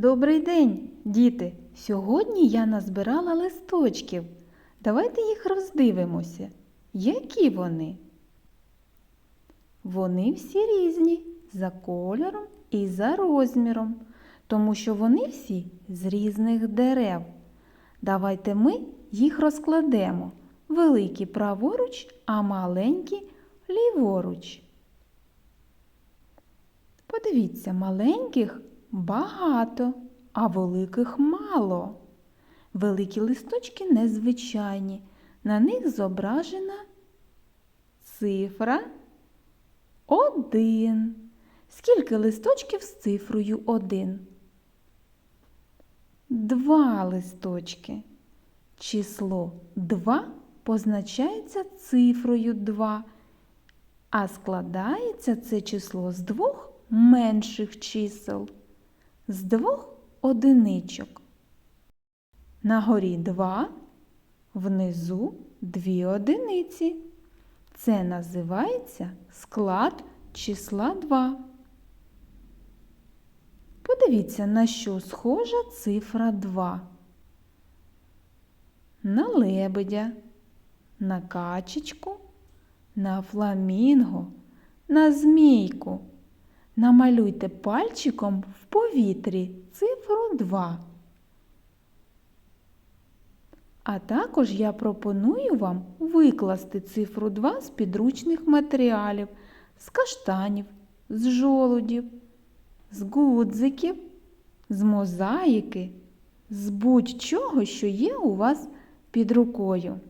Добрий день, діти! Сьогодні я назбирала листочків. Давайте їх роздивимося. Які вони? Вони всі різні за кольором і за розміром, тому що вони всі з різних дерев. Давайте ми їх розкладемо. Великі праворуч, а маленькі ліворуч. Подивіться, маленьких багато, а великих мало. Великі листочки незвичайні. На них зображена цифра один. Скільки листочків з цифрою один? Два листочки. Число 2 позначається цифрою 2, а складається це число з двох менших чисел, з двох одиничок. На горі 2, внизу дві одиниці. Це називається склад числа 2. Подивіться, на що схожа цифра 2. На лебедя, на качечку, на фламінго, на змійку. Намалюйте пальчиком в повітрі цифру 2. А також я пропоную вам викласти цифру 2 з підручних матеріалів, з каштанів, з жолудів, з гудзиків, з мозаїки, з будь-чого, що є у вас під рукою.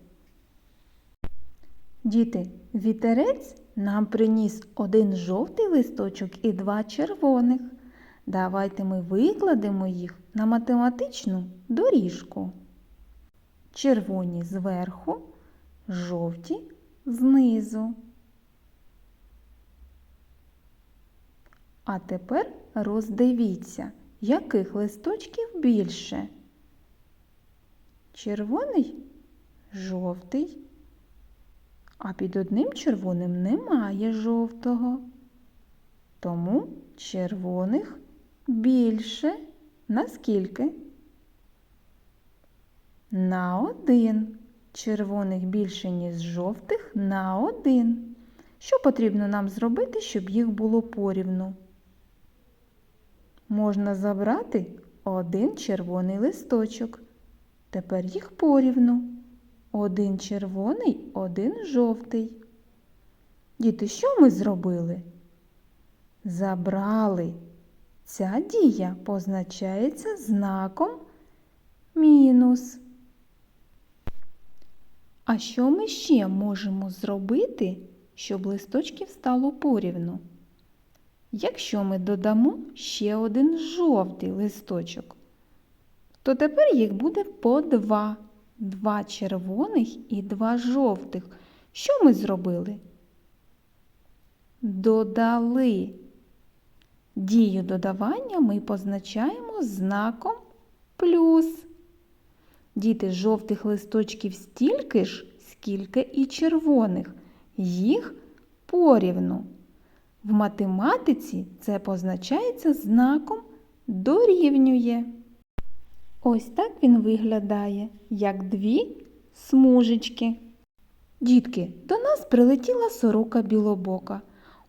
Діти, вітерець нам приніс один жовтий листочок і два червоних. Давайте ми викладемо їх на математичну доріжку. Червоні зверху, жовті знизу. А тепер роздивіться, яких листочків більше. Червоний жовтий, а під одним червоним немає жовтого. Тому червоних більше наскільки? На один. Червоних більше, ніж жовтих на один. Що потрібно нам зробити, щоб їх було порівну? Можна забрати один червоний листочок. Тепер їх порівну. Один червоний, один жовтий. Діти, що ми зробили? Забрали. Ця дія позначається знаком мінус. А що ми ще можемо зробити, щоб листочків стало порівну? Якщо ми додамо ще один жовтий листочок, то тепер їх буде по два. Два червоних і два жовтих. Що ми зробили? Додали. Дію додавання ми позначаємо знаком плюс. Діти жовтих листочків стільки ж, скільки і червоних. Їх порівну. В математиці це позначається знаком дорівнює. Ось так він виглядає, як дві смужечки. Дітки, до нас прилетіла сорока білобока.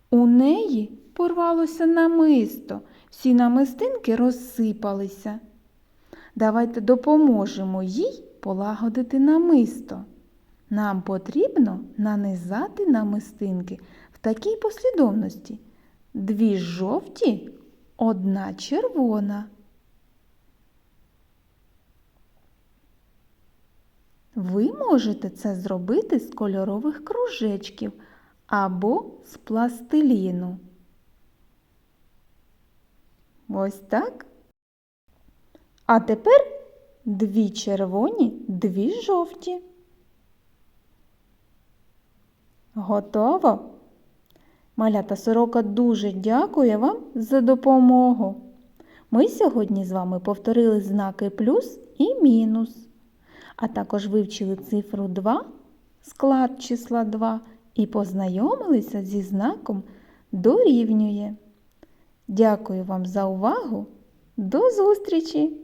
У неї порвалося намисто, всі намистинки розсипалися. Давайте допоможемо їй полагодити намисто. Нам потрібно нанизати намистинки в такій послідовності. Дві жовті, одна червона. Ви можете це зробити з кольорових кружечків або з пластиліну. Ось так. А тепер дві червоні, дві жовті. Готово? Малята сорока дуже дякує вам за допомогу. Ми сьогодні з вами повторили знаки плюс і мінус, а також вивчили цифру 2, склад числа 2 і познайомилися зі знаком дорівнює. Дякую вам за увагу! До зустрічі!